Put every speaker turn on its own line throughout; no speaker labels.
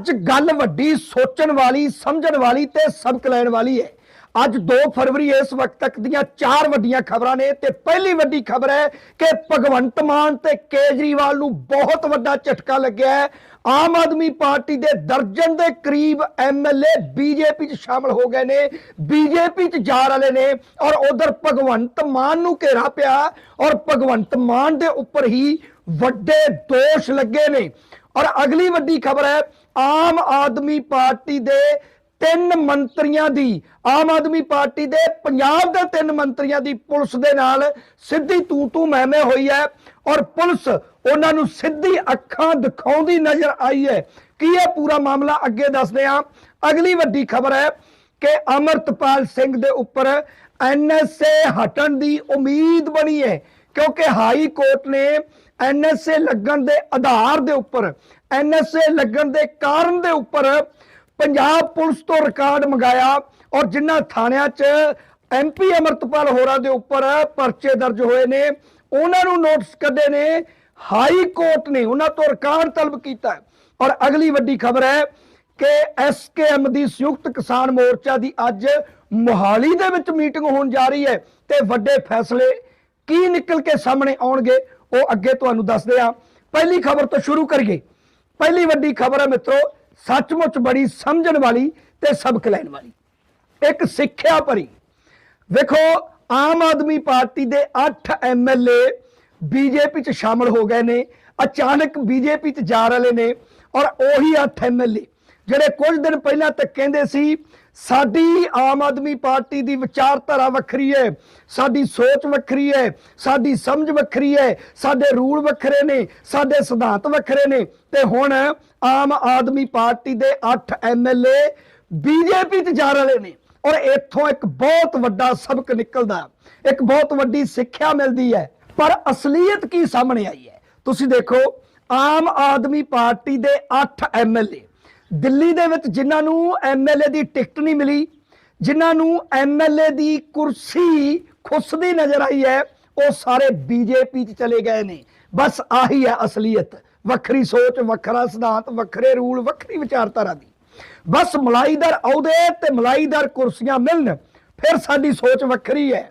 ਅੱਜ ਗੱਲ ਵੱਡੀ ਸੋਚਣ ਵਾਲੀ, ਸਮਝਣ ਵਾਲੀ ਤੇ ਸਬਕ ਲੈਣ ਵਾਲੀ ਹੈ। ਅੱਜ 2 ਫਰਵਰੀ ਇਸ ਵਕਤ ਤੱਕ ਦੀਆਂ ਚਾਰ ਵੱਡੀਆਂ ਖਬਰਾਂ ਨੇ ਤੇ ਪਹਿਲੀ ਵੱਡੀ ਖਬਰ ਹੈ ਕਿ ਭਗਵੰਤ ਮਾਨ ਤੇ ਕੇਜਰੀਵਾਲ ਨੂੰ ਬਹੁਤ ਵੱਡਾ ਝਟਕਾ ਲੱਗਿਆ ਹੈ। ਆਮ ਆਦਮੀ ਪਾਰਟੀ ਦੇ ਦਰਜਨ ਦੇ ਕਰੀਬ ਐਮਐਲਏ ਬੀਜੇਪੀ 'ਚ ਸ਼ਾਮਲ ਹੋ ਗਏ ਨੇ ਬੀਜੇਪੀ 'ਚ ਜਾ ਰਹੇ ਨੇ ਔਰ ਉਧਰ ਭਗਵੰਤ ਮਾਨ ਨੂੰ ਘੇਰਾ ਪਿਆ ਔਰ ਭਗਵੰਤ ਮਾਨ ਦੇ ਉੱਪਰ ਹੀ ਵੱਡੇ ਦੋਸ਼ ਲੱਗੇ ਨੇ। ਔਰ ਅਗਲੀ ਵੱਡੀ ਖਬਰ ਹੈ, ਆਮ ਆਦਮੀ ਪਾਰਟੀ ਦੇ ਤਿੰਨ ਮੰਤਰੀਆਂ ਦੀ, ਆਮ ਆਦਮੀ ਪਾਰਟੀ ਦੇ ਪੰਜਾਬ ਦੇ ਤਿੰਨ ਮੰਤਰੀਆਂ ਦੀ ਪੁਲਿਸ ਦੇ ਨਾਲ ਸਿੱਧੀ ਤੂ ਤੂ ਮਹਿਮੇ ਹੋਈ ਹੈ ਔਰ ਪੁਲਿਸ ਉਹਨਾਂ ਨੂੰ ਸਿੱਧੀ ਅੱਖਾਂ ਦਿਖਾਉਂਦੀ ਨਜ਼ਰ ਆਈ ਹੈ। ਕੀ ਇਹ ਪੂਰਾ ਮਾਮਲਾ ਅੱਗੇ ਦੱਸਦੇ ਹਾਂ। ਅਗਲੀ ਵੱਡੀ ਖਬਰ ਹੈ ਕਿ ਅਮਰਤਪਾਲ ਸਿੰਘ ਦੇ ਉੱਪਰ ਐਨਐਸਏ ਹਟਣ ਦੀ ਉਮੀਦ ਬਣੀ ਹੈ, ਕਿਉਂਕਿ ਹਾਈ ਕੋਰਟ ਨੇ ਐਨਐਸਏ ਲੱਗਣ ਦੇ ਆਧਾਰ ਦੇ ਉੱਪਰ, ਐਨਐਸਏ ਲੱਗਣ ਦੇ ਕਾਰਨ ਦੇ ਉੱਪਰ ਪੰਜਾਬ ਪੁਲਿਸ ਤੋਂ ਰਿਕਾਰਡ ਮੰਗਾਇਆ ਔਰ ਜਿਨ੍ਹਾਂ ਥਾਣਿਆਂ 'ਚ ਐਮਪੀ ਅਮਰਤਪਾਲ ਹੋਰਾਂ ਦੇ ਉੱਪਰ ਪਰਚੇ ਦਰਜ ਹੋਏ ਨੇ, ਉਹਨਾਂ ਨੂੰ ਨੋਟਿਸ ਕੱਢੇ ਨੇ, ਹਾਈ ਕੋਰਟ ਨੇ ਉਹਨਾਂ ਤੋਂ ਰਿਕਾਰਡ ਤਲਬ ਕੀਤਾ ਔਰ ਅਗਲੀ ਵੱਡੀ ਖਬਰ ਹੈ ਕਿ ਐਸਕੇਐਮ ਦੀ ਸੰਯੁਕਤ ਕਿਸਾਨ ਮੋਰਚਾ ਦੀ ਅੱਜ ਮੋਹਾਲੀ ਦੇ ਵਿੱਚ ਮੀਟਿੰਗ ਹੋਣ ਜਾ ਰਹੀ ਹੈ ਤੇ ਵੱਡੇ ਫੈਸਲੇ ਕੀ ਨਿਕਲ ਕੇ ਸਾਹਮਣੇ ਆਉਣਗੇ ਉਹ ਅੱਗੇ ਤੁਹਾਨੂੰ ਦੱਸਦੇ ਆ। ਪਹਿਲੀ ਖਬਰ ਤੋਂ ਸ਼ੁਰੂ ਕਰੀਏ। ਪਹਿਲੀ ਵੱਡੀ ਖਬਰ ਹੈ ਮਿੱਤਰੋ, ਸੱਚਮੁੱਚ ਬੜੀ ਸਮਝਣ ਵਾਲੀ ਤੇ ਸਬਕ ਲੈਣ ਵਾਲੀ। ਇੱਕ ਸਿੱਖਿਆ ਭਰੀ ਵੇਖੋ, ਆਮ ਆਦਮੀ ਪਾਰਟੀ ਦੇ 8 ਐਮਐਲਏ ਬੀਜੇਪੀ ਚ ਸ਼ਾਮਲ ਹੋ ਗਏ ਨੇ, ਅਚਾਨਕ ਬੀਜੇਪੀ ਚ ਜਾ ਰਹੇ ਨੇ ਔਰ ਉਹੀ 8 ਐਮਐਲਏ ਜਿਹੜੇ ਕੁਝ ਦਿਨ ਪਹਿਲਾਂ ਤੱਕ ਕਹਿੰਦੇ ਸੀ ਸਾਡੀ ਆਮ ਆਦਮੀ ਪਾਰਟੀ ਦੀ ਵਿਚਾਰਧਾਰਾ ਵੱਖਰੀ ਹੈ, ਸਾਡੀ ਸੋਚ ਵੱਖਰੀ ਹੈ, ਸਾਡੀ ਸਮਝ ਵੱਖਰੀ ਹੈ, ਸਾਡੇ ਰੂਲ ਵੱਖਰੇ ਨੇ, ਸਾਡੇ ਸਿਧਾਂਤ ਵੱਖਰੇ ਨੇ। ਤੇ ਹੁਣ ਆਮ ਆਦਮੀ ਪਾਰਟੀ ਦੇ 8 ਐਮਐਲਏ ਬੀਜੇਪੀ ਚ ਜਾ ਰਹੇ ਨੇ ਔਰ ਇੱਥੋਂ ਇੱਕ ਬਹੁਤ ਵੱਡਾ ਸਬਕ ਨਿਕਲਦਾ। ਇੱਕ ਬਹੁਤ ਵੱਡੀ ਸਿੱਖਿਆ ਮਿਲਦੀ ਹੈ। ਪਰ ਅਸਲੀਅਤ ਕੀ ਸਾਹਮਣੇ ਆਈ ਹੈ? ਤੁਸੀਂ ਦੇਖੋ, ਆਮ ਆਦਮੀ ਪਾਰਟੀ ਦੇ 8 ਐਮਐਲਏ ਦਿੱਲੀ ਦੇ ਵਿੱਚ ਜਿਨ੍ਹਾਂ ਨੂੰ ਐਮਐਲਏ ਦੀ ਟਿਕਟ ਨਹੀਂ ਮਿਲੀ, ਜਿਨ੍ਹਾਂ ਨੂੰ ਐਮਐਲਏ ਦੀ ਕੁਰਸੀ ਖੁੱਸਦੀ ਨਜ਼ਰ ਆਈ ਹੈ, ਉਹ ਸਾਰੇ ਬੀਜੇਪੀ 'ਚ ਚਲੇ ਗਏ ਨੇ। ਬਸ ਆਹੀ ਹੈ ਅਸਲੀਅਤ। ਵੱਖਰੀ ਸੋਚ, ਵੱਖਰਾ ਸਿਧਾਂਤ, ਵੱਖਰੇ ਰੂਲ, ਵੱਖਰੀ ਵਿਚਾਰਧਾਰਾ ਦੀ। ਬਸ ਮਲਾਈਦਾਰ ਅਹੁਦੇ ਤੇ ਮਲਾਈਦਾਰ ਕੁਰਸੀਆਂ ਮਿਲਣ, ਫਿਰ ਸਾਡੀ ਸੋਚ ਵੱਖਰੀ ਹੈ।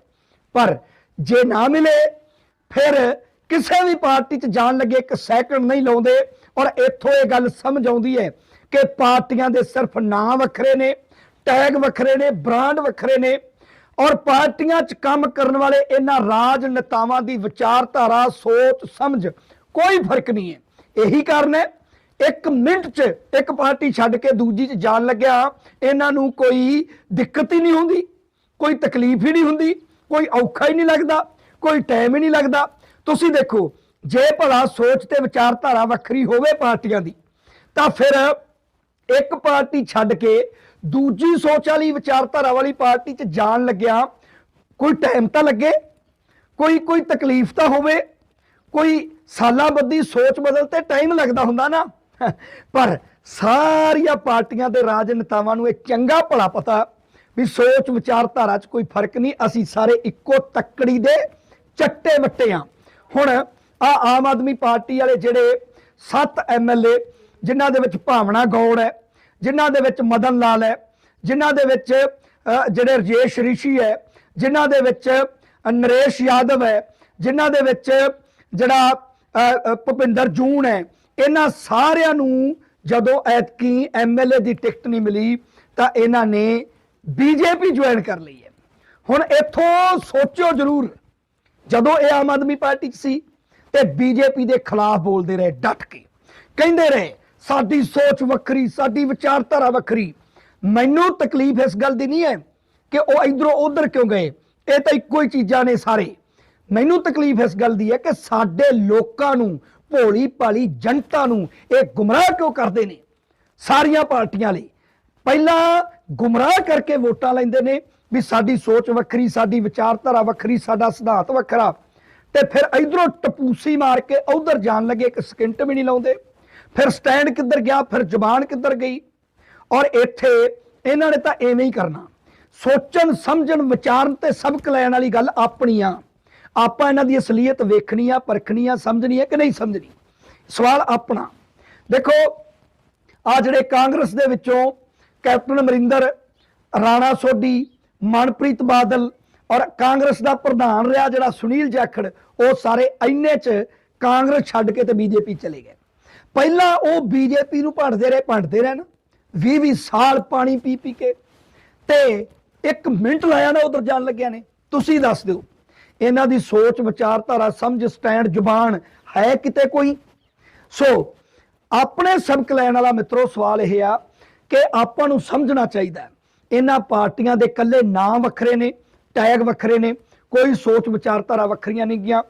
ਪਰ ਜੇ ਨਾ ਮਿਲੇ, ਫਿਰ ਕਿਸੇ ਵੀ ਪਾਰਟੀ 'ਚ ਜਾਣ ਲੱਗੇ ਇੱਕ ਸੈਕਿੰਡ ਨਹੀਂ ਲਾਉਂਦੇ ਔਰ ਇੱਥੋਂ ਇਹ ਗੱਲ ਸਮਝ ਆਉਂਦੀ ਹੈ ਕਿ ਪਾਰਟੀਆਂ ਦੇ ਸਿਰਫ ਨਾਂ ਵੱਖਰੇ ਨੇ, ਟੈਗ ਵੱਖਰੇ ਨੇ, ਬ੍ਰਾਂਡ ਵੱਖਰੇ ਨੇ ਔਰ ਪਾਰਟੀਆਂ 'ਚ ਕੰਮ ਕਰਨ ਵਾਲੇ ਇਹਨਾਂ ਰਾਜਨੇਤਾਵਾਂ ਦੀ ਵਿਚਾਰਧਾਰਾ, ਸੋਚ, ਸਮਝ ਕੋਈ ਫ਼ਰਕ ਨਹੀਂ ਹੈ। ਇਹੀ ਕਾਰਨ ਹੈ, ਇੱਕ ਮਿੰਟ 'ਚ ਇੱਕ ਪਾਰਟੀ ਛੱਡ ਕੇ ਦੂਜੀ 'ਚ ਜਾਣ ਲੱਗਿਆ, ਇਹਨਾਂ ਨੂੰ ਕੋਈ ਦਿੱਕਤ ਹੀ ਨਹੀਂ ਹੁੰਦੀ, ਕੋਈ ਤਕਲੀਫ ਹੀ ਨਹੀਂ ਹੁੰਦੀ, ਕੋਈ ਔਖਾ ਹੀ ਨਹੀਂ ਲੱਗਦਾ, ਕੋਈ ਟਾਈਮ ਹੀ ਨਹੀਂ ਲੱਗਦਾ। ਤੁਸੀਂ ਦੇਖੋ, ਜੇ ਭਲਾ ਸੋਚ ਤੇ ਵਿਚਾਰਧਾਰਾ ਵੱਖਰੀ ਹੋਵੇ ਪਾਰਟੀਆਂ ਦੀ, ਤਾਂ ਫਿਰ ਇੱਕ ਪਾਰਟੀ ਛੱਡ ਕੇ ਦੂਜੀ ਸੋਚ ਵਾਲੀ, ਵਿਚਾਰਧਾਰਾ ਵਾਲੀ ਪਾਰਟੀ 'ਚ ਜਾਣ ਲੱਗਿਆ। ਕੋਈ ਟਾਈਮ ਤਾਂ ਲੱਗੇ, ਕੋਈ ਕੋਈ ਤਕਲੀਫ ਤਾਂ ਹੋਵੇ, ਕੋਈ ਸਾਲਾਂ ਬੱਦੀ ਸੋਚ ਬਦਲ ਤੇ ਟਾਈਮ ਲੱਗਦਾ ਹੁੰਦਾ ਨਾ। ਪਰ ਸਾਰੀਆਂ ਪਾਰਟੀਆਂ ਦੇ ਰਾਜਨੇਤਾਵਾਂ ਨੂੰ ਇਹ ਚੰਗਾ ਭਲਾ ਪਤਾ ਵੀ ਸੋਚ, ਵਿਚਾਰਧਾਰਾ 'ਚ ਕੋਈ ਫ਼ਰਕ ਨਹੀਂ। ਅਸੀਂ ਸਾਰੇ ਇੱਕੋ ਤੱਕੜੀ ਦੇ ਚੱਟੇ ਵੱਟੇ ਆ। ਹੁਣ ਆ ਆਮ ਆਦਮੀ ਪਾਰਟੀ ਵਾਲੇ ਜਿਹੜੇ 7 ਐਮਐਲਏ ਜਿਨ੍ਹਾਂ ਦੇ ਵਿੱਚ ਭਾਵਨਾ ਗੌੜ ਹੈ, ਜਿਨ੍ਹਾਂ ਦੇ ਵਿੱਚ ਮਦਨ ਲਾਲ ਹੈ, ਜਿਨ੍ਹਾਂ ਦੇ ਵਿੱਚ ਜਿਹੜੇ ਰਜੇਸ਼ ਰਿਸ਼ੀ ਹੈ, ਜਿਨ੍ਹਾਂ ਦੇ ਵਿੱਚ ਨਰੇਸ਼ ਯਾਦਵ ਹੈ, ਜਿਨ੍ਹਾਂ ਦੇ ਵਿੱਚ ਜਿਹੜਾ ਭੁਪਿੰਦਰ ਜੂਨ ਹੈ, ਇਹਨਾਂ ਸਾਰਿਆਂ ਨੂੰ ਜਦੋਂ ਐਤਕੀ ਐਮਐਲਏ ਦੀ ਟਿਕਟ ਨਹੀਂ ਮਿਲੀ, ਤਾਂ ਇਹਨਾਂ ਨੇ ਬੀਜੇਪੀ ਜੁਆਇਨ ਕਰ ਲਈ ਹੈ। ਹੁਣ ਇੱਥੋਂ ਸੋਚੋ ਜ਼ਰੂਰ, ਜਦੋਂ ਇਹ ਆਮ ਆਦਮੀ ਪਾਰਟੀ 'ਚ ਸੀ, ਤੇ ਬੀਜੇਪੀ ਦੇ ਖਿਲਾਫ ਬੋਲਦੇ ਰਹੇ ਡਟ ਕੇ। ਕਹਿੰਦੇ ਰਹੇ ਸਾਡੀ ਸੋਚ ਵੱਖਰੀ, ਸਾਡੀ ਵਿਚਾਰਧਾਰਾ ਵੱਖਰੀ। ਮੈਨੂੰ ਤਕਲੀਫ ਇਸ ਗੱਲ ਦੀ ਨਹੀਂ ਹੈ ਕਿ ਉਹ ਇਧਰੋਂ ਉਧਰ ਕਿਉਂ ਗਏ। ਇਹ ਤਾਂ ਇੱਕੋ ਹੀ ਚੀਜ਼ਾਂ ਨੇ ਸਾਰੇ। ਮੈਨੂੰ ਤਕਲੀਫ ਇਸ ਗੱਲ ਦੀ ਹੈ ਕਿ ਸਾਡੇ ਲੋਕਾਂ ਨੂੰ ਭੋਲੀ ਭਾਲੀ ਜਨਤਾ ਨੂੰ ਇਹ ਗੁੰਮਰਾਹ ਕਿਉਂ ਕਰਦੇ ਨੇ ਸਾਰੀਆਂ ਪਾਰਟੀਆਂ ਲਈ? ਪਹਿਲਾਂ ਗੁੰਮਰਾਹ ਕਰਕੇ ਵੋਟਾਂ ਲੈਂਦੇ ਨੇ ਵੀ ਸਾਡੀ ਸੋਚ ਵੱਖਰੀ, ਸਾਡੀ ਵਿਚਾਰਧਾਰਾ ਵੱਖਰੀ, ਸਾਡਾ ਸਿਧਾਂਤ ਵੱਖਰਾ। ਤੇ ਫਿਰ ਇਧਰੋਂ ਟਪੂਸੀ ਮਾਰ ਕੇ ਉਧਰ ਜਾਣ ਲੱਗੇ, ਇੱਕ ਸਕਿੰਟ ਵੀ ਨਹੀਂ ਲਾਉਂਦੇ। ਫਿਰ ਸਟੈਂਡ ਕਿੱਧਰ ਗਿਆ, ਫਿਰ ਜ਼ਬਾਨ ਕਿੱਧਰ ਗਈ? ਔਰ ਇੱਥੇ ਇਹਨਾਂ ਨੇ ਤਾਂ ਐਵੇਂ ਹੀ ਕਰਨਾ। ਸੋਚਣ, ਸਮਝਣ, ਵਿਚਾਰਨ ਤੇ ਸਬਕ ਲੈਣ ਵਾਲੀ ਗੱਲ ਆਪਣੀ ਆ। ਆਪਾਂ ਇਹਨਾਂ ਦੀ ਅਸਲੀਅਤ ਵੇਖਣੀ ਆ, ਪਰਖਣੀ ਆ, ਸਮਝਣੀ ਆ ਕਿ ਨਹੀਂ ਸਮਝਣੀ? ਸਵਾਲ ਆਪਣਾ। ਦੇਖੋ, ਆ ਜਿਹੜੇ ਕਾਂਗਰਸ ਦੇ ਵਿੱਚੋਂ ਕੈਪਟਨ ਅਮਰਿੰਦਰ ਰਾਣਾ ਸੋਢੀ, ਮਨਪ੍ਰੀਤ ਬਾਦਲ ਔਰ ਕਾਂਗਰਸ ਦਾ ਪ੍ਰਧਾਨ ਰਿਹਾ ਜਿਹੜਾ ਸੁਨੀਲ ਜਾਖੜ, ਉਹ ਸਾਰੇ ਇੰਨੇ ਚ ਕਾਂਗਰਸ ਛੱਡ ਕੇ ਤੇ ਬੀਜੇਪੀ ਚਲੇ ਗਏ। ਪਹਿਲਾਂ ਉਹ ਬੀਜੇਪੀ ਨੂੰ ਭੰਡਦੇ ਰਹੇ, ਭੰਡਦੇ ਰਹਿਣ। ਨਾ 20 20 ਸਾਲ ਪਾਣੀ ਪੀ ਪੀ ਕੇ। ਤੇ ਇੱਕ ਮਿੰਟ ਲਾਇਆ ਨਾ ਉਧਰ ਜਾਣ ਲੱਗਿਆ ਨੇ। ਤੁਸੀਂ ਦੱਸ ਦਿਓ, ਇਹਨਾਂ ਦੀ ਸੋਚ ਵਿਚਾਰਧਾਰਾ ਸਮਝ ਸਟੈਂਡ ਜ਼ੁਬਾਨ ਹੈ ਕਿਤੇ ਕੋਈ? ਸੋ, ਆਪਣੇ ਸਬਕ ਲੈਣ ਵਾਲਾ ਮਿੱਤਰੋ, ਸਵਾਲ ਇਹ ਆ ਕਿ ਆਪਾਂ ਨੂੰ ਸਮਝਣਾ ਚਾਹੀਦਾ ਇਹਨਾਂ ਪਾਰਟੀਆਂ ਦੇ ਇਕੱਲੇ ਨਾਮ ਵੱਖਰੇ ਨੇ, ਟੈਗ ਵੱਖਰੇ ਨੇ, ਕੋਈ ਸੋਚ ਵਿਚਾਰਧਾਰਾ ਵੱਖਰੀਆਂ ਨਹੀਂ ਗੀਆਂ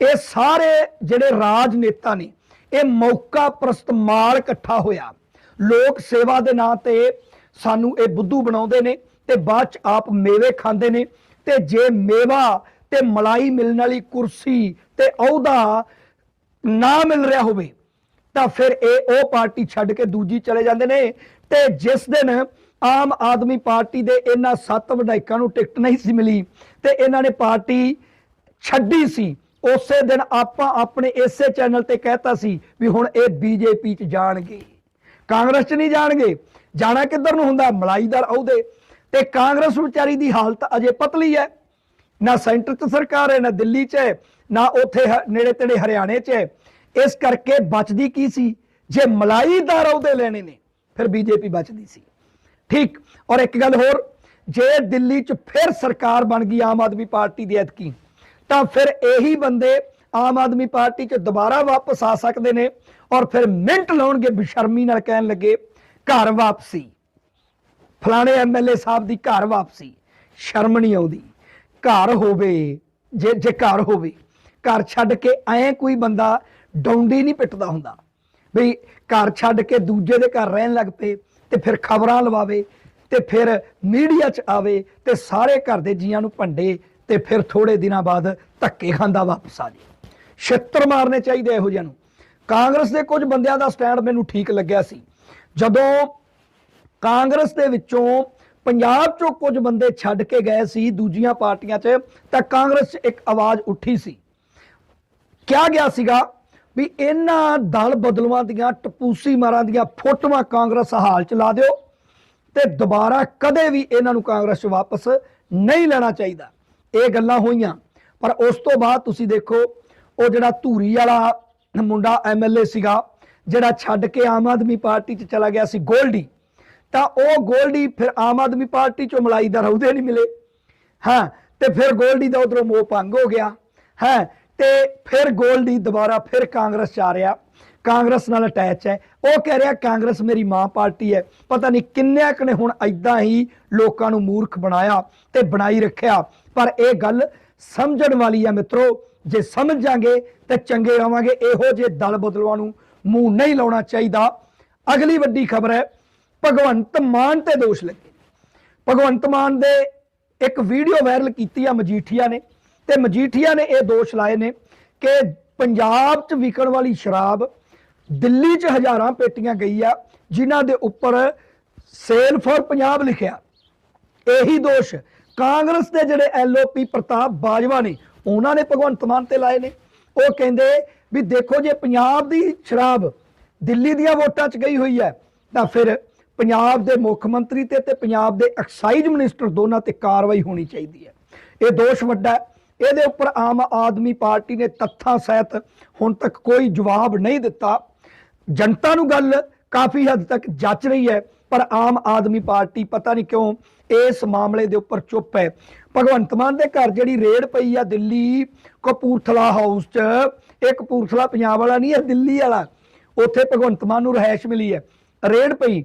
ਇਹ ਸਾਰੇ ਜਿਹੜੇ ਰਾਜਨੇਤਾ ਨੇ ਇਹ ਮੌਕਾ ਪ੍ਰਸਤ ਮਾਲ ਇਕੱਠਾ ਹੋਇਆ। ਲੋਕ ਸੇਵਾ ਦੇ ਨਾਂ ਤੇ ਸਾਨੂੰ ਇਹ ਬੁੱਧੂ ਬਣਾਉਂਦੇ ਨੇ ਤੇ ਬਾਅਦ ਚ ਆਪ ਮੇਵੇ ਖਾਂਦੇ ਨੇ ਤੇ ਜੇ ਮੇਵਾ ਤੇ ਮਲਾਈ ਮਿਲਣ ਵਾਲੀ ਕੁਰਸੀ ਤੇ ਅਹੁਦਾ ਨਾ ਮਿਲ ਰਿਹਾ ਹੋਵੇ, ਤਾਂ ਫਿਰ ਇਹ ਉਹ ਪਾਰਟੀ ਛੱਡ ਕੇ ਦੂਜੀ ਚਲੇ ਜਾਂਦੇ ਨੇ ਤੇ ਜਿਸ ਦਿਨ ਆਮ ਆਦਮੀ ਪਾਰਟੀ ਦੇ ਇਹਨਾਂ ਸੱਤ ਵਿਧਾਇਕਾਂ ਨੂੰ ਟਿਕਟ ਨਹੀਂ ਸੀ ਮਿਲੀ ਤੇ ਇਹਨਾਂ ਨੇ ਪਾਰਟੀ ਛੱਡੀ ਸੀ ਉਸੇ ਦਿਨ ਆਪਾਂ ਆਪਣੇ ਇਸੇ ਚੈਨਲ ਤੇ ਕਹਿਤਾ ਸੀ ਵੀ ਹੁਣ ਇਹ ਬੀਜੇਪੀ ਚ ਜਾਣਗੇ। ਕਾਂਗਰਸ ਚ ਨਹੀਂ ਜਾਣਗੇ। ਜਾਣਾ ਕਿੱਧਰ ਨੂੰ ਹੁੰਦਾ? ਮਲਾਈਦਾਰ ਅਹੁਦੇ। ਤੇ ਕਾਂਗਰਸ ਵਿਚਾਰੀ ਦੀ ਹਾਲਤ ਅਜੇ ਪਤਲੀ ਹੈ। ਨਾ ਸੈਂਟਰ 'ਚ ਸਰਕਾਰ ਹੈ, ਨਾ ਦਿੱਲੀ 'ਚ ਹੈ, ਨਾ ਉੱਥੇ ਨੇੜੇ ਤੇੜੇ ਹਰਿਆਣੇ 'ਚ ਹੈ। ਇਸ ਕਰਕੇ ਬਚਦੀ ਕੀ ਸੀ? ਜੇ ਮਲਾਈਦਾਰ ਅਹੁਦੇ ਲੈਣੇ ਨੇ, ਫਿਰ ਬੀਜੇਪੀ ਬਚਦੀ ਸੀ। ਠੀਕ। ਔਰ ਇੱਕ ਗੱਲ ਹੋਰ, ਜੇ ਦਿੱਲੀ 'ਚ ਫਿਰ ਸਰਕਾਰ ਬਣ ਗਈ ਆਮ ਆਦਮੀ ਪਾਰਟੀ ਦੀ ਐਤਕੀ ਤਾਂ ਫਿਰ ਇਹੀ ਬੰਦੇ ਆਮ ਆਦਮੀ ਪਾਰਟੀ 'ਚ ਦੁਬਾਰਾ ਵਾਪਸ ਆ ਸਕਦੇ ਨੇ ਔਰ ਫਿਰ ਮਿੰਟ ਲਾਉਣਗੇ ਬੇਸ਼ਰਮੀ ਨਾਲ ਕਹਿਣ ਲੱਗੇ, ਘਰ ਵਾਪਸੀ। ਫਲਾਣੇ ਐਮਐਲਏ ਸਾਹਿਬ ਦੀ ਘਰ ਵਾਪਸੀ। ਸ਼ਰਮ ਨਹੀਂ ਆਉਂਦੀ। ਘਰ ਹੋਵੇ, ਜੇ ਜੇ ਘਰ ਹੋਵੇ, ਘਰ ਛੱਡ ਕੇ ਐ ਕੋਈ ਬੰਦਾ ਡੌਂਡੀ ਨਹੀਂ ਪਿੱਟਦਾ ਹੁੰਦਾ। ਵੀ ਘਰ ਛੱਡ ਕੇ ਦੂਜੇ ਦੇ ਘਰ ਰਹਿਣ ਲੱਗ ਪਏ ਤੇ ਫਿਰ ਖਬਰਾਂ ਲਵਾਵੇ ਤੇ ਫਿਰ ਮੀਡੀਆ 'ਚ ਆਵੇ ਤੇ ਸਾਰੇ ਘਰ ਦੇ ਜੀਆਂ ਨੂੰ ਭੰਡੇ ਤੇ ਫਿਰ ਥੋੜੇ ਦਿਨਾਂ ਬਾਅਦ ਧੱਕੇ ਖਾਂਦਾ ਵਾਪਸ ਆ ਜੇ। ਛਿੱਤਰ ਮਾਰਨੇ ਚਾਹੀਦੇ ਇਹੋ ਜਿਹਿਆਂ ਨੂੰ। ਕਾਂਗਰਸ ਦੇ ਕੁਝ ਬੰਦਿਆਂ ਦਾ ਸਟੈਂਡ ਮੈਨੂੰ ਠੀਕ ਲੱਗਿਆ ਸੀ। ਜਦੋਂ ਕਾਂਗਰਸ ਦੇ ਵਿੱਚੋਂ ਪੰਜਾਬ ਚੋਂ ਕੁਝ ਬੰਦੇ ਛੱਡ ਕੇ ਗਏ ਸੀ ਦੂਜੀਆਂ ਪਾਰਟੀਆਂ 'ਚ, ਤਾਂ ਕਾਂਗਰਸ 'ਚ ਇੱਕ ਆਵਾਜ਼ ਉੱਠੀ ਸੀ। ਕਿਹਾ ਗਿਆ ਸੀਗਾ ਵੀ ਇਹਨਾਂ ਦਲ ਬਦਲਵਾਂ ਦੀਆਂ, ਟਪੂਸੀ ਮਾਰਾਂ ਦੀਆਂ ਫੋਟੋਆਂ ਕਾਂਗਰਸ ਹਾਲ ਚ ਲਾ ਦਿਓ ਤੇ ਦੁਬਾਰਾ ਕਦੇ ਵੀ ਇਹਨਾਂ ਨੂੰ ਕਾਂਗਰਸ 'ਚ ਵਾਪਸ ਨਹੀਂ ਲੈਣਾ ਚਾਹੀਦਾ। ਇਹ ਗੱਲਾਂ ਹੋਈਆਂ। ਪਰ ਉਸ ਤੋਂ ਬਾਅਦ ਤੁਸੀਂ ਦੇਖੋ, ਉਹ ਜਿਹੜਾ ਧੂਰੀ ਵਾਲਾ ਮੁੰਡਾ ਐਮਐਲਏ ਸੀਗਾ, ਜਿਹੜਾ ਛੱਡ ਕੇ ਆਮ ਆਦਮੀ ਪਾਰਟੀ 'ਚ ਚਲਾ ਗਿਆ ਸੀ ਗੋਲਡੀ, ਤਾਂ ਉਹ ਗੋਲਡੀ ਫਿਰ ਆਮ ਆਦਮੀ ਪਾਰਟੀ 'ਚੋਂ ਮਲਾਈ ਦਾ ਰਹੂਦੇ ਨਹੀਂ ਮਿਲੇ। ਹਾਂ, ਤੇ ਫਿਰ ਗੋਲਡੀ ਦਾ ਉਧਰੋਂ ਮੋਹ ਭੰਗ ਹੋ ਗਿਆ। ਹੈ, ਤੇ ਫਿਰ ਗੋਲਡੀ ਦੁਬਾਰਾ ਫਿਰ ਕਾਂਗਰਸ ਚ ਆ ਰਿਹਾ। ਕਾਂਗਰਸ ਨਾਲ ਅਟੈਚ ਹੈ। ਉਹ ਕਹਿ ਰਿਹਾ, ਕਾਂਗਰਸ ਮੇਰੀ ਮਾਂ ਪਾਰਟੀ ਹੈ। ਪਤਾ ਨਹੀਂ ਕਿੰਨਿਆਂ ਕੁ ਨੇ ਹੁਣ ਐਦਾਂ ਹੀ ਲੋਕਾਂ ਨੂੰ ਮੂਰਖ ਬਣਾਇਆ ਤੇ ਬਣਾਈ ਰੱਖਿਆ। ਪਰ ਇਹ ਗੱਲ ਸਮਝਣ ਵਾਲੀ ਹੈ ਮਿੱਤਰੋ, ਜੇ ਸਮਝ ਜਾਗੇ ਤੇ ਚੰਗੇ ਰਵਾਂਗੇ ਇਹੋ ਜਿਹੇ ਦਲ ਬਦਲਵਾਂ ਨੂੰ ਮੂੰਹ ਨਹੀਂ ਲਾਉਣਾ ਚਾਹੀਦਾ। ਅਗਲੀ ਵੱਡੀ ਖਬਰ ਹੈ, ਭਗਵੰਤ ਮਾਨ ਤੇ ਦੋਸ਼ ਲੱਗੇ। ਭਗਵੰਤ ਮਾਨ ਦੇ ਇੱਕ ਵੀਡੀਓ ਵਾਇਰਲ ਕੀਤੀ ਆ ਮਜੀਠੀਆ ਨੇ ਤੇ ਮਜੀਠੀਆ ਨੇ ਇਹ ਦੋਸ਼ ਲਾਏ ਨੇ ਕਿ ਪੰਜਾਬ 'ਚ ਵਿਕਣ ਵਾਲੀ ਸ਼ਰਾਬ ਦਿੱਲੀ 'ਚ ਹਜ਼ਾਰਾਂ ਪੇਟੀਆਂ ਗਈ ਆ, ਜਿਨ੍ਹਾਂ ਦੇ ਉੱਪਰ ਸੇਲ ਫॉर ਪੰਜਾਬ ਲਿਖਿਆ। ਇਹੀ ਦੋਸ਼ ਕਾਂਗਰਸ ਦੇ ਜਿਹੜੇ ਐਲਓਪੀ ਪ੍ਰਤਾਪ ਬਾਜਵਾ ਨੇ, ਉਹਨਾਂ ਨੇ ਭਗਵੰਤ ਮਾਨ ਤੇ ਲਾਏ ਨੇ। ਉਹ ਕਹਿੰਦੇ ਵੀ ਦੇਖੋ ਜੇ ਪੰਜਾਬ ਦੀ ਸ਼ਰਾਬ ਦਿੱਲੀ ਦੀਆਂ ਵੋਟਾਂ 'ਚ ਗਈ ਹੋਈ ਹੈ, ਤਾਂ ਫਿਰ ਪੰਜਾਬ ਦੇ ਮੁੱਖ ਮੰਤਰੀ ਤੇ ਤੇ ਪੰਜਾਬ ਦੇ ਐਕਸਾਈਜ਼ ਮਿਨਿਸਟਰ ਦੋਨਾਂ ਤੇ ਕਾਰਵਾਈ ਹੋਣੀ ਚਾਹੀਦੀ ਹੈ। ਇਹ ਦੋਸ਼ ਵੱਡਾ ਹੈ। ਇਹਦੇ ਉੱਪਰ ਆਮ ਆਦਮੀ ਪਾਰਟੀ ਨੇ ਤੱਥਾਂ ਸਹਿਤ ਹੁਣ ਤੱਕ ਕੋਈ ਜਵਾਬ ਨਹੀਂ ਦਿੱਤਾ। ਜਨਤਾ ਨੂੰ ਗੱਲ ਕਾਫੀ ਹੱਦ ਤੱਕ ਜੱਚ ਰਹੀ ਹੈ, ਪਰ ਆਮ ਆਦਮੀ ਪਾਰਟੀ ਪਤਾ ਨਹੀਂ ਕਿਉਂ ਇਸ ਮਾਮਲੇ ਦੇ ਉੱਪਰ ਚੁੱਪ ਹੈ। ਭਗਵੰਤ ਮਾਨ ਦੇ ਘਰ ਜਿਹੜੀ ਰੇਡ ਪਈ ਆ ਦਿੱਲੀ ਕਪੂਰਥਲਾ ਹਾਊਸ 'ਚ ਇਹ ਕਪੂਰਥਲਾ ਪੰਜਾਬ ਵਾਲਾ ਨਹੀਂ, ਇਹ ਦਿੱਲੀ ਵਾਲਾ, ਉੱਥੇ ਭਗਵੰਤ ਮਾਨ ਨੂੰ ਰਹਿائش ਮਿਲੀ ਹੈ। ਰੇਡ ਪਈ,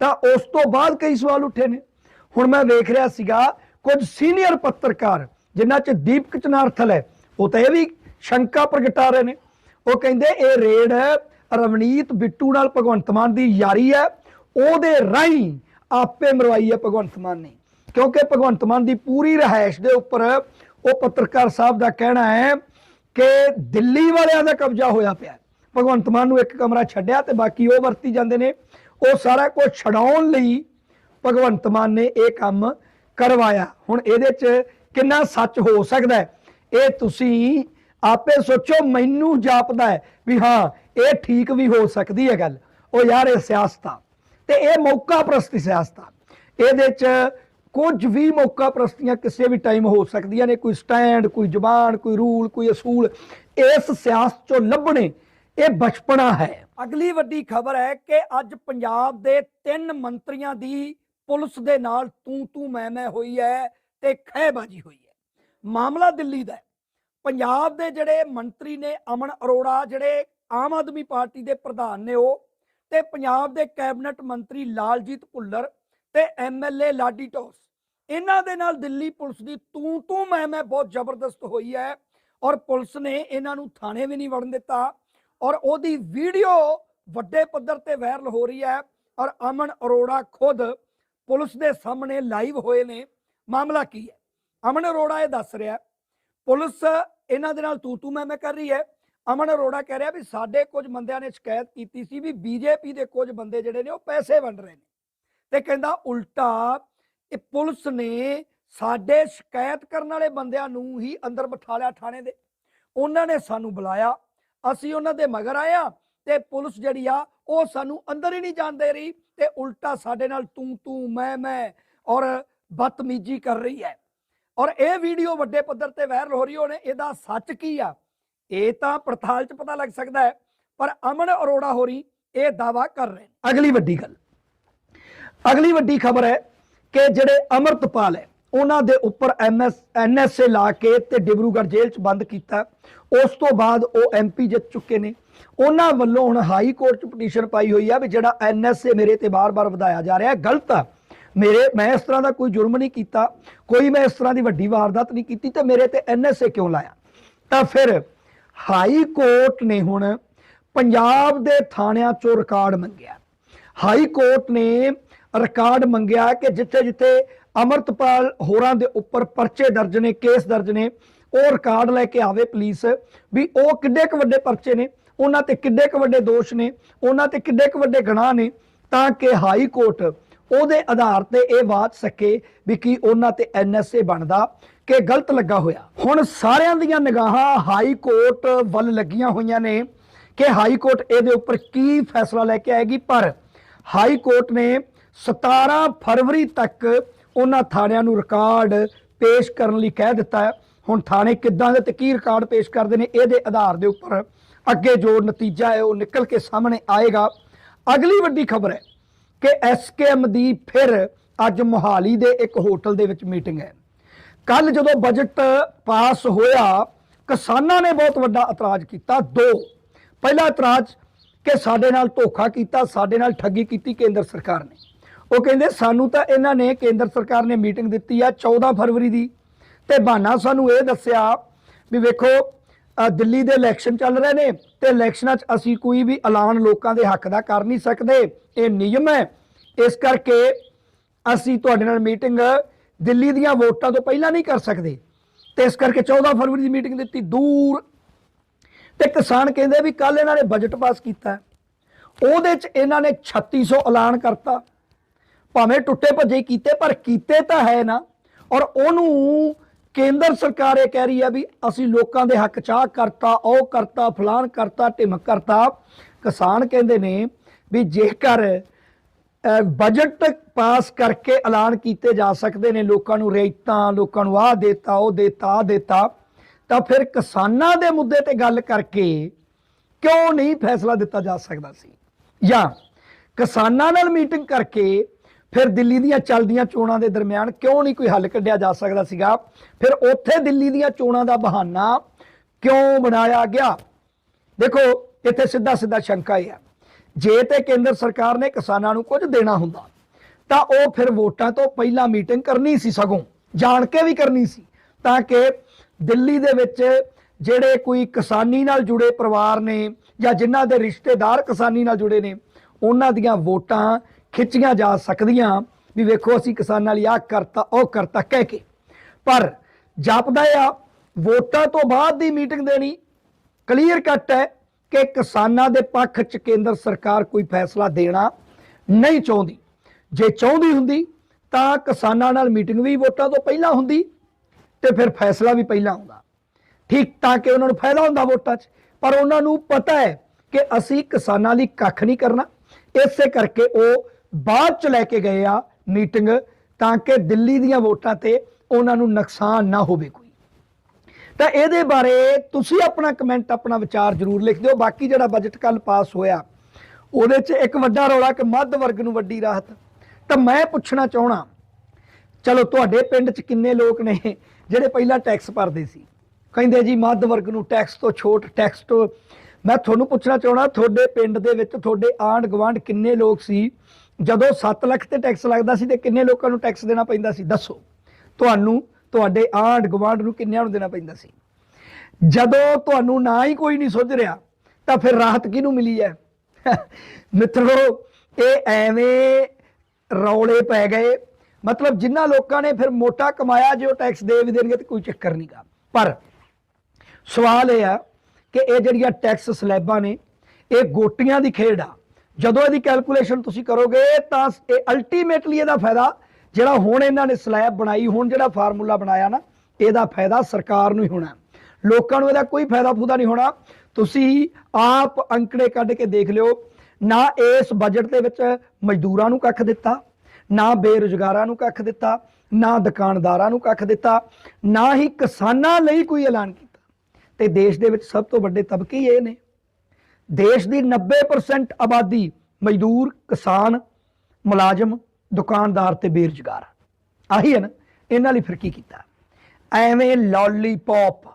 ਤਾਂ ਉਸ ਤੋਂ ਬਾਅਦ ਕਈ ਸਵਾਲ ਉੱਠੇ ਨੇ। ਹੁਣ ਮੈਂ ਵੇਖ ਰਿਹਾ ਸੀਗਾ, ਕੁਝ ਸੀਨੀਅਰ ਪੱਤਰਕਾਰ, ਜਿਨ੍ਹਾਂ 'ਚ ਦੀਪਕ ਚਨਾਰਥਲ ਹੈ, ਉਹ ਤਾਂ ਇਹ ਵੀ ਸ਼ੰਕਾ ਪ੍ਰਗਟਾ ਰਹੇ ਨੇ। ਉਹ ਕਹਿੰਦੇ ਇਹ ਰੇਡ ਰਵਨੀਤ ਬਿੱਟੂ ਨਾਲ ਭਗਵੰਤ ਮਾਨ ਦੀ ਯਾਰੀ ਹੈ। ਉਹਦੇ ਰਾਹੀਂ ਆਪੇ ਮਰਵਾਈ ਹੈ ਭਗਵੰਤ ਮਾਨ ਨੇ। ਕਿਉਂਕਿ ਭਗਵੰਤ ਮਾਨ ਦੀ ਪੂਰੀ ਰਹਿائش ਦੇ ਉੱਪਰ ਉਹ ਪੱਤਰਕਾਰ ਸਾਹਿਬ ਦਾ ਕਹਿਣਾ ਹੈ ਕਿ ਦਿੱਲੀ ਵਾਲਿਆਂ ਦਾ ਕਬਜ਼ਾ ਹੋਇਆ ਪਿਆ ਭਗਵੰਤ ਮਾਨ ਨੂੰ ਇੱਕ ਕਮਰਾ ਛੱਡਿਆ ਤੇ ਬਾਕੀ ਉਹ ਵਰਤੀ ਜਾਂਦੇ ਨੇ। ਉਹ ਸਾਰਾ ਕੁਝ ਛਡਾਉਣ ਲਈ ਭਗਵੰਤ ਮਾਨ ਨੇ ਇਹ ਕੰਮ ਕਰਵਾਇਆ। ਹੁਣ ਇਹਦੇ 'ਚ ਕਿੰਨਾ ਸੱਚ ਹੋ ਸਕਦਾ ਇਹ ਤੁਸੀਂ ਆਪੇ ਸੋਚੋ ਮੈਨੂੰ ਜਾਪਦਾ ਹੈ ਵੀ ਹਾਂ, ਇਹ ਠੀਕ ਵੀ ਹੋ ਸਕਦੀ ਹੈ ਗੱਲ। ਉਹ ਯਾਰ ਇਹ ਸਿਆਸਤ ਆ। ਤੇ ਇਹ ਮੌਕਾ ਪ੍ਰਸਤੀ ਸਿਆਸਤ ਆ। ਇਹਦੇ ਚ ਕੁਝ ਵੀ ਮੌਕਾ ਪ੍ਰਸਤੀਆਂ ਕਿਸੇ ਵੀ ਟਾਈਮ ਹੋ ਸਕਦੀਆਂ ਨੇ। ਕੋਈ ਸਟੈਂਡ ਕੋਈ ਜ਼ਬਾਨ, ਕੋਈ ਰੂਲ, ਕੋਈ ਅਸੂਲ, ਇਸ ਸਿਆਸਤ ਚੋਂ ਲੱਭਣੇ, ਇਹ ਬਚਪਨਾ ਹੈ। ਅਗਲੀ ਵੱਡੀ ਖਬਰ ਹੈ ਕਿ ਅੱਜ ਪੰਜਾਬ ਦੇ ਤਿੰਨ ਮੰਤਰੀਆਂ ਦੀ ਪੁਲਿਸ ਦੇ ਨਾਲ ਤੂੰ ਤੂੰ ਮੈਂ ਮੈਂ ਹੋਈ ਹੈ ਤੇ ਖਹਿਬਾਜੀ ਹੋਈ ਹੈ। ਮਾਮਲਾ ਦਿੱਲੀ ਦਾ ਹੈ। ਪੰਜਾਬ ਦੇ ਜਿਹੜੇ ਮੰਤਰੀ ਨੇ ਅਮਨ ਅਰੋੜਾ, ਜਿਹੜੇ ਆਮ ਆਦਮੀ ਪਾਰਟੀ ਦੇ ਪ੍ਰਧਾਨ ਨੇ ਉਹ ਤੇ ਪੰਜਾਬ ਦੇ ਕੈਬਨਿਟ ਮੰਤਰੀ ਲਾਲਜੀਤ ਭੁੱਲਰ ਤੇ ਐਮਐਲਏ ਲਾਡੀ ਟੋਸ। ਇਹਨਾਂ ਦੇ ਨਾਲ ਦਿੱਲੀ ਪੁਲਿਸ ਦੀ ਤੂੰ ਤੂੰ ਮੈਂ ਮੈਂ ਬਹੁਤ ਜ਼ਬਰਦਸਤ ਹੋਈ ਹੈ ਔਰ ਪੁਲਿਸ ਨੇ ਇਹਨਾਂ ਨੂੰ ਥਾਣੇ ਵੀ ਨਹੀਂ ਵੜਨ ਦਿੱਤਾ ਔਰ ਉਹਦੀ ਵੀਡੀਓ ਵੱਡੇ ਪੱਧਰ ਤੇ ਵਾਇਰਲ ਹੋ ਰਹੀ ਹੈ ਔਰ ਅਮਨ ਅਰੋੜਾ ਖੁਦ ਪੁਲਿਸ ਦੇ ਸਾਹਮਣੇ ਲਾਈਵ ਹੋਏ ਨੇ। ਮਾਮਲਾ ਕੀ ਹੈ? ਅਮਨ ਅਰੋੜਾ ਇਹ ਦੱਸ ਰਿਹਾ ਪੁਲਿਸ ਇਹਨਾਂ ਦੇ ਨਾਲ ਤੂੰ ਤੂੰ ਮੈਂ ਮੈਂ ਕਰ ਰਹੀ ਹੈ। ਅਮਨ ਅਰੋੜਾ ਕਹਿ ਰਿਹਾ ਵੀ ਸਾਡੇ ਕੁਝ ਬੰਦਿਆਂ ਨੇ ਸ਼ਿਕਾਇਤ ਕੀਤੀ ਸੀ ਵੀ ਬੀਜੇਪੀ ਦੇ ਕੁਝ ਬੰਦੇ ਜਿਹੜੇ ਨੇ ਉਹ ਪੈਸੇ ਵੰਡ ਰਹੇ ਨੇ। ਤੇ ਕਹਿੰਦਾ ਉਲਟਾ, ਇਹ ਪੁਲਿਸ ਨੇ ਸਾਡੇ ਸ਼ਿਕਾਇਤ ਕਰਨ ਵਾਲੇ ਬੰਦਿਆਂ ਨੂੰ ਹੀ ਅੰਦਰ ਬਿਠਾ ਲਿਆ ਥਾਣੇ ਦੇ। ਉਹਨਾਂ ਨੇ ਸਾਨੂੰ ਬੁਲਾਇਆ, ਅਸੀਂ ਉਹਨਾਂ ਦੇ ਮਗਰ ਆਇਆ ਤੇ ਪੁਲਿਸ ਜਿਹੜੀ ਆ, ਉਹ ਸਾਨੂੰ ਅੰਦਰ ਹੀ ਨਹੀਂ ਜਾਣ ਦੇ ਰਹੀ ਤੇ ਉਲਟਾ ਸਾਡੇ ਨਾਲ ਤੂੰ ਤੂੰ ਮੈਂ ਮੈਂ ਔਰ ਬਦਤਮੀਜੀ ਕਰ ਰਹੀ ਹੈ। ਔਰ ਇਹ ਵੀਡੀਓ ਵੱਡੇ ਪੱਧਰ ਤੇ ਵਾਇਰਲ ਹੋ ਰਹੀ ਹੋਣੇ ਇਹਦਾ ਸੱਚ ਕੀ ਆ? ਇਹ ਤਾਂ ਪੜਤਾਲ 'ਚ ਪਤਾ ਲੱਗ ਸਕਦਾ ਹੈ, ਪਰ ਅਮਨ ਅਰੋੜਾ ਹੋਰੀ ਇਹ ਦਾਵਾ ਕਰ ਰਹੇ ਨੇ। ਅਗਲੀ ਵੱਡੀ ਗੱਲ। ਅਗਲੀ ਵੱਡੀ ਖਬਰ ਹੈ ਕਿ ਜਿਹੜੇ ਅਮਰਤਪਾਲ ਹੈ, ਉਹਨਾਂ ਦੇ ਉੱਪਰ ਐਮਐਸ ਐਨਐਸਏ ਲਾ ਕੇ ਤੇ ਡਿਬਰੂਗੜ੍ਹ ਜੇਲ੍ਹ 'ਚ ਬੰਦ ਕੀਤਾ। ਉਸ ਤੋਂ ਬਾਅਦ ਉਹ ਐਮਪੀ ਜਿੱਤ ਚੁੱਕੇ ਨੇ। ਉਹਨਾਂ ਵੱਲੋਂ ਹੁਣ ਹਾਈ ਕੋਰਟ 'ਚ ਪਟੀਸ਼ਨ ਪਾਈ ਹੋਈ ਆ ਵੀ ਜਿਹੜਾ ਐਨਐਸਏ ਮੇਰੇ ਤੇ ਬਾਰ-ਬਾਰ ਵਧਾਇਆ ਜਾ ਰਿਹਾ ਗਲਤ ਆ। ਮੇਰੇ, ਮੈਂ ਇਸ ਤਰ੍ਹਾਂ ਦਾ ਕੋਈ ਜੁਰਮ ਨਹੀਂ ਕੀਤਾ, ਕੋਈ ਮੈਂ ਇਸ ਤਰ੍ਹਾਂ ਦੀ ਵੱਡੀ ਵਾਰਦਾਤ ਨਹੀਂ ਕੀਤੀ ਤੇ ਮੇਰੇ ਤੇ ਐਨਐਸਏ ਕਿਉਂ ਲਾਇਆ? ਤਾਂ ਫਿਰ ਹਾਈ ਕੋਰਟ ਨੇ ਹੁਣ ਪੰਜਾਬ ਦੇ ਥਾਣਿਆਂ 'ਚੋਂ ਰਿਕਾਰਡ ਮੰਗਿਆ। ਹਾਈ ਕੋਰਟ ਨੇ ਰਿਕਾਰਡ ਮੰਗਿਆ ਕਿ ਜਿੱਥੇ ਜਿੱਥੇ ਅਮਰਤਪਾਲ ਹੋਰਾਂ ਦੇ ਉੱਪਰ ਪਰਚੇ ਦਰਜ ਨੇ, ਕੇਸ ਦਰਜ ਨੇ, ਉਹ ਰਿਕਾਰਡ ਲੈ ਕੇ ਆਵੇ ਪੁਲਿਸ ਵੀ ਉਹ ਕਿੱਡੇ ਕੁ ਵੱਡੇ ਪਰਚੇ ਨੇ, ਉਹਨਾਂ ਤੇ ਕਿੱਡੇ ਕੁ ਵੱਡੇ ਦੋਸ਼ ਨੇ, ਉਹਨਾਂ ਤੇ ਕਿੱਡੇ ਕੁ ਵੱਡੇ ਗੁਨਾਹ ਨੇ, ਤਾਂ ਕਿ ਹਾਈ ਕੋਰਟ ਉਹਦੇ ਆਧਾਰ ਤੇ ਇਹ ਬਾਤ ਸਕੇ ਵੀ ਕੀ ਉਹਨਾਂ ਤੇ ਐਨਐਸਏ ਬਣਦਾ ਕਿ ਗਲਤ ਲੱਗਾ ਹੋਇਆ। ਹੁਣ ਸਾਰਿਆਂ ਦੀਆਂ ਨਿਗਾਹਾਂ ਹਾਈ ਕੋਰਟ ਵੱਲ ਲੱਗੀਆਂ ਹੋਈਆਂ ਨੇ ਕਿ ਹਾਈ ਕੋਰਟ ਇਹਦੇ ਉੱਪਰ ਕੀ ਫੈਸਲਾ ਲੈ ਕੇ ਆਏਗੀ, ਪਰ ਹਾਈ ਕੋਰਟ ਨੇ 17 ਫਰਵਰੀ ਤੱਕ ਉਹਨਾਂ ਥਾਣਿਆਂ ਨੂੰ ਰਿਕਾਰਡ ਪੇਸ਼ ਕਰਨ ਲਈ ਕਹਿ ਦਿੱਤਾ ਹੈ। ਹੁਣ ਥਾਣੇ ਕਿੱਦਾਂ ਦੇ ਤੇ ਕੀ ਰਿਕਾਰਡ ਪੇਸ਼ ਕਰਦੇ ਨੇ, ਇਹਦੇ ਆਧਾਰ ਦੇ ਉੱਪਰ ਅੱਗੇ ਜੋ ਨਤੀਜਾ ਹੈ ਉਹ ਨਿਕਲ ਕੇ ਸਾਹਮਣੇ ਆਏਗਾ। ਅਗਲੀ ਵੱਡੀ ਖਬਰ ਹੈ ਕਿ ਐਸਕੇਐਮ ਦੀ ਫਿਰ ਅੱਜ ਮੋਹਾਲੀ ਦੇ ਇੱਕ ਹੋਟਲ ਦੇ ਵਿੱਚ ਮੀਟਿੰਗ ਹੈ। ਕੱਲ ਜਦੋਂ ਬਜਟ ਪਾਸ ਹੋਇਆ, ਕਿਸਾਨਾਂ ਨੇ ਬਹੁਤ ਵੱਡਾ ਇਤਰਾਜ਼ ਕੀਤਾ, ਦੋ। ਪਹਿਲਾ ਇਤਰਾਜ਼ ਕਿ ਸਾਡੇ ਨਾਲ ਧੋਖਾ ਕੀਤਾ, ਸਾਡੇ ਨਾਲ ਠੱਗੀ ਕੀਤੀ ਕੇਂਦਰ ਸਰਕਾਰ ਨੇ। ਉਹ ਕਹਿੰਦੇ, ਸਾਨੂੰ ਤਾਂ ਇਹਨਾਂ ਨੇ, ਕੇਂਦਰ ਸਰਕਾਰ ਨੇ ਮੀਟਿੰਗ ਦਿੱਤੀ ਆ 14 ਫਰਵਰੀ ਦੀ ਤੇ ਬਹਾਨਾ ਸਾਨੂੰ ਇਹ ਦੱਸਿਆ ਵੀ ਵੇਖੋ ਦਿੱਲੀ ਦੇ ਇਲੈਕਸ਼ਨ ਚੱਲ ਰਹੇ ਨੇ ਤੇ ਇਲੈਕਸ਼ਨਾਂ 'ਚ ਅਸੀਂ ਕੋਈ ਵੀ ਐਲਾਨ ਲੋਕਾਂ ਦੇ ਹੱਕ ਦਾ ਕਰ ਨਹੀਂ ਸਕਦੇ। ਇਹ ਨਿਯਮ ਹੈ। ਇਸ ਕਰਕੇ ਅਸੀਂ ਤੁਹਾਡੇ ਨਾਲ ਮੀਟਿੰਗ ਦਿੱਲੀ ਦੀਆਂ ਵੋਟਾਂ ਤੋਂ ਪਹਿਲਾਂ ਨਹੀਂ ਕਰ ਸਕਦੇ। ਤੇ ਇਸ ਕਰਕੇ 14 ਫਰਵਰੀ ਦੀ ਮੀਟਿੰਗ ਦਿੱਤੀ ਦੂਰ। ਤੇ ਕਿਸਾਨ ਕਹਿੰਦੇ ਵੀ ਕੱਲ ਇਹਨਾਂ ਨੇ ਬਜਟ ਪਾਸ ਕੀਤਾ। ਉਹਦੇ 'ਚ ਇਹਨਾਂ ਨੇ 3600 ਐਲਾਨ ਕਰਤਾ। ਭਾਵੇਂ ਟੁੱਟੇ ਭੱਜੇ ਕੀਤੇ, ਪਰ ਕੀਤੇ ਤਾਂ ਹੈ ਨਾ। ਔਰ ਉਹਨੂੰ ਕੇਂਦਰ ਸਰਕਾਰ ਇਹ ਕਹਿ ਰਹੀ ਹੈ ਵੀ ਅਸੀਂ ਲੋਕਾਂ ਦੇ ਹੱਕ ਚਾਹ ਕਰਤਾ, ਉਹ ਕਰਤਾ ਫਲਾਨ ਕਰਤਾ ਢਿਮਕ ਕਰਤਾ। ਕਿਸਾਨ ਕਹਿੰਦੇ ਨੇ ਵੀ ਜੇਕਰ ਬਜਟ ਪਾਸ ਕਰਕੇ ਐਲਾਨ ਕੀਤੇ ਜਾ ਸਕਦੇ ਨੇ ਲੋਕਾਂ ਨੂੰ ਰੇਤਾਂ, ਲੋਕਾਂ ਨੂੰ ਆਹ ਦੇਤਾ, ਉਹ ਦੇਤਾ, ਆਹ ਦੇਤਾ, ਤਾਂ ਫਿਰ ਕਿਸਾਨਾਂ ਦੇ ਮੁੱਦੇ ਤੇ ਗੱਲ ਕਰਕੇ ਕਿਉਂ ਨਹੀਂ ਫੈਸਲਾ ਦਿੱਤਾ ਜਾ ਸਕਦਾ ਸੀ? ਜਾਂ ਕਿਸਾਨਾਂ ਨਾਲ ਮੀਟਿੰਗ ਕਰਕੇ ਫਿਰ ਦਿੱਲੀ ਦੀਆਂ ਚੱਲਦੀਆਂ ਚੋਣਾਂ ਦੇ ਦਰਮਿਆਨ ਕਿਉਂ ਨਹੀਂ ਕੋਈ ਹੱਲ ਕੱਢਿਆ ਜਾ ਸਕਦਾ ਸੀਗਾ? ਫਿਰ ਉੱਥੇ ਦਿੱਲੀ ਦੀਆਂ ਚੋਣਾਂ ਦਾ ਬਹਾਨਾ ਕਿਉਂ ਬਣਾਇਆ ਗਿਆ? ਦੇਖੋ, ਇੱਥੇ ਸਿੱਧਾ ਸਿੱਧਾ ਸ਼ੰਕਾ ਇਹ ਆ ਜੇ ਤੇ ਕੇਂਦਰ ਸਰਕਾਰ ਨੇ ਕਿਸਾਨਾਂ ਨੂੰ ਕੁਝ ਦੇਣਾ ਹੁੰਦਾ, ਤਾਂ ਉਹ ਫਿਰ ਵੋਟਾਂ ਤੋਂ ਪਹਿਲਾਂ ਮੀਟਿੰਗ ਕਰਨੀ ਸੀ ਸਗੋਂ, ਜਾਣ ਕੇ ਵੀ ਕਰਨੀ ਸੀ, ਤਾਂ ਕਿ ਦਿੱਲੀ ਦੇ ਵਿੱਚ ਜਿਹੜੇ ਕੋਈ ਕਿਸਾਨੀ ਨਾਲ ਜੁੜੇ ਪਰਿਵਾਰ ਨੇ ਜਾਂ ਜਿਨ੍ਹਾਂ ਦੇ ਰਿਸ਼ਤੇਦਾਰ ਕਿਸਾਨੀ ਨਾਲ ਜੁੜੇ ਨੇ, ਉਹਨਾਂ ਦੀਆਂ ਵੋਟਾਂ ਖਿੱਚੀਆਂ ਜਾ ਸਕਦੀਆਂ। ਵੀ ਵੇਖੋ, ਅਸੀਂ ਕਿਸਾਨਾਂ ਲਈ ਆਹ ਕਰਤਾ, ਉਹ ਕਰਤਾ, ਕਹਿ ਕੇ। ਪਰ ਜਾਪਦਾ ਆ, ਵੋਟਾਂ ਤੋਂ ਬਾਅਦ ਦੀ ਮੀਟਿੰਗ ਦੇਣੀ ਕਲੀਅਰ ਕੱਟ ਹੈ ਕਿ ਕਿਸਾਨਾਂ ਦੇ ਪੱਖ 'ਚ ਕੇਂਦਰ ਸਰਕਾਰ ਕੋਈ ਫੈਸਲਾ ਦੇਣਾ ਨਹੀਂ ਚਾਹੁੰਦੀ। ਜੇ ਚਾਹੁੰਦੀ ਹੁੰਦੀ, ਤਾਂ ਕਿਸਾਨਾਂ ਨਾਲ ਮੀਟਿੰਗ ਵੀ ਵੋਟਾਂ ਤੋਂ ਪਹਿਲਾਂ ਹੁੰਦੀ ਤੇ ਫਿਰ ਫੈਸਲਾ ਵੀ ਪਹਿਲਾਂ ਆਉਂਦਾ। ਠੀਕ ਤਾਂ ਕਿ ਉਹਨਾਂ ਨੂੰ ਫਾਇਦਾ ਹੁੰਦਾ ਵੋਟਾਂ 'ਚ, ਪਰ ਉਹਨਾਂ ਨੂੰ ਪਤਾ ਹੈ ਕਿ ਅਸੀਂ ਕਿਸਾਨਾਂ ਲਈ ਕੱਖ ਨਹੀਂ ਕਰਨਾ। ਇਸੇ ਕਰਕੇ ਉਹ ਬਾਅਦ ਚ ਲੈ ਕੇ ਗਏ ਆ ਮੀਟਿੰਗ ਤਾਂ ਕਿ ਦਿੱਲੀ ਦੀਆਂ ਵੋਟਾਂ ਤੇ ਉਹਨਾਂ ਨੂੰ ਨੁਕਸਾਨ ਨਾ ਹੋਵੇ ਕੋਈ। ਤਾਂ ਇਹਦੇ ਬਾਰੇ ਤੁਸੀਂ ਆਪਣਾ ਕਮੈਂਟ, ਆਪਣਾ ਵਿਚਾਰ ਜ਼ਰੂਰ ਲਿਖ ਦਿਓ। ਬਾਕੀ ਜਿਹੜਾ ਬਜਟ ਕੱਲ ਪਾਸ ਹੋਇਆ, ਉਹਦੇ 'ਚ ਇੱਕ ਵੱਡਾ ਰੌਲਾ ਕਿ ਮੱਧ ਵਰਗ ਨੂੰ ਵੱਡੀ ਰਾਹਤ। ਤਾਂ ਮੈਂ ਪੁੱਛਣਾ ਚਾਹਣਾ ਚਲੋ ਤੁਹਾਡੇ ਪਿੰਡ 'ਚ ਕਿੰਨੇ ਲੋਕ ਨੇ ਜਿਹੜੇ ਪਹਿਲਾਂ ਟੈਕਸ ਭਰਦੇ ਸੀ? ਕਹਿੰਦੇ ਜੀ ਮੱਧ ਵਰਗ ਨੂੰ ਟੈਕਸ ਤੋਂ ਛੋਟ ਟੈਕਸ ਤੋਂ ਮੈਂ ਤੁਹਾਨੂੰ ਪੁੱਛਣਾ ਚਾਹਣਾ ਤੁਹਾਡੇ ਪਿੰਡ ਦੇ ਵਿੱਚ ਤੁਹਾਡੇ ਆਂਢ ਗਵਾਂਢ ਕਿੰਨੇ ਲੋਕ ਸੀ? ਜਦੋਂ 7 ਲੱਖ ਤੇ ਟੈਕਸ ਲੱਗਦਾ ਸੀ ਤੇ ਕਿੰਨੇ ਲੋਕਾਂ ਨੂੰ ਟੈਕਸ ਦੇਣਾ ਪੈਂਦਾ ਸੀ? ਦੱਸੋ। ਤੁਹਾਨੂੰ, ਤੁਹਾਡੇ ਆਂਢ ਗਵਾਂਢ ਨੂੰ ਕਿੰਨਿਆਂ ਨੂੰ ਦੇਣਾ ਪੈਂਦਾ ਸੀ? ਜਦੋਂ ਤੁਹਾਨੂੰ ਨਾ ਹੀ ਕੋਈ ਨਹੀਂ ਸੁੱਝ ਰਿਹਾ, ਤਾਂ ਫਿਰ ਰਾਹਤ ਕਿਹਨੂੰ ਮਿਲੀ ਹੈ? ਮਿੱਤਰੋ, ਇਹ ਐਵੇਂ ਰੌਲੇ ਪੈ ਗਏ। ਮਤਲਬ ਜਿਨ੍ਹਾਂ ਲੋਕਾਂ ਨੇ ਫਿਰ ਮੋਟਾ ਕਮਾਇਆ ਜੇ ਉਹ ਟੈਕਸ ਦੇ ਵੀ ਦੇਣਗੇ ਤੇ ਕੋਈ ਚੱਕਰ ਨਹੀਂਗਾ ਪਰ ਸਵਾਲ ਇਹ ਆ ਕਿ ਇਹ ਜਿਹੜੀਆਂ ਟੈਕਸ ਸਲੈਬਾਂ ਨੇ, ਇਹ ਗੋਟੀਆਂ ਦੀ ਖੇਡ ਆ। ਜਦੋਂ ਇਹਦੀ ਕੈਲਕੂਲੇਸ਼ਨ ਤੁਸੀਂ ਕਰੋਗੇ ਤਾਂ ਇਹ ਅਲਟੀਮੇਟਲੀ ਇਹਦਾ ਫਾਇਦਾ ਜਿਹੜਾ ਹੁਣ ਇਹਨਾਂ ਨੇ ਸਲੈਬ ਬਣਾਈ, ਹੁਣ ਜਿਹੜਾ ਫਾਰਮੂਲਾ ਬਣਾਇਆ ਨਾ, ਇਹਦਾ ਫਾਇਦਾ ਸਰਕਾਰ ਨੂੰ ਹੀ ਹੋਣਾ। ਲੋਕਾਂ ਨੂੰ ਇਹਦਾ ਕੋਈ ਫਾਇਦਾ ਫੂਦਾ ਨਹੀਂ ਹੋਣਾ। ਤੁਸੀਂ ਆਪ ਅੰਕੜੇ ਕੱਢ ਕੇ ਦੇਖ ਲਿਓ, ਨਾ ਇਸ ਬਜਟ ਦੇ ਵਿੱਚ ਮਜ਼ਦੂਰਾਂ ਨੂੰ ਕੱਖ ਦਿੱਤਾ, ਨਾ ਬੇਰੁਜ਼ਗਾਰਾਂ ਨੂੰ ਕੱਖ ਦਿੱਤਾ, ਨਾ ਦੁਕਾਨਦਾਰਾਂ ਨੂੰ ਕੱਖ ਦਿੱਤਾ, ਨਾ ਹੀ ਕਿਸਾਨਾਂ ਲਈ ਕੋਈ ਐਲਾਨ ਕੀਤਾ। ਤੇ ਦੇਸ਼ ਦੇ ਵਿੱਚ ਸਭ ਤੋਂ ਵੱਡੇ ਤਬਕੇ ਇਹ ਨੇ। ਦੇਸ਼ ਦੀ 90% ਆਬਾਦੀ ਮਜ਼ਦੂਰ, ਕਿਸਾਨ, ਮੁਲਾਜ਼ਮ, ਦੁਕਾਨਦਾਰ ਤੇ ਬੇਰੁਜ਼ਗਾਰ। ਆਹੀ ਹੈ ਨਾ, ਇਹਨਾਂ ਲਈ ਫਿਰ ਕੀ ਕੀਤਾ? ਐਵੇਂ ਲੋਲੀਪੌਪ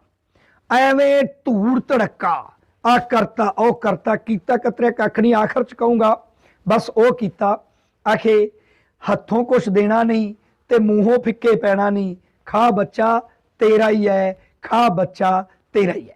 ਐਵੇਂ ਧੂੜ ਧੜਕਾ ਆ ਕਰਤਾ, ਉਹ ਕਰਤਾ, ਕੀਤਾ ਕਤਰੇ ਕੱਖ ਨਹੀਂ, ਆਖਰ ਚ ਕਹੂੰਗਾ, ਬਸ ਉਹ ਕੀਤਾ, ਆਖੇ, ਹੱਥੋਂ ਕੁਛ ਦੇਣਾ ਨਹੀਂ ਤੇ ਮੂੰਹੋਂ ਫਿੱਕੇ ਪੈਣਾ ਨਹੀਂ, ਖਾ ਬੱਚਾ ਤੇਰਾ ਹੀ ਹੈ, ਖਾ ਬੱਚਾ ਤੇਰਾ ਹੀ ਹੈ।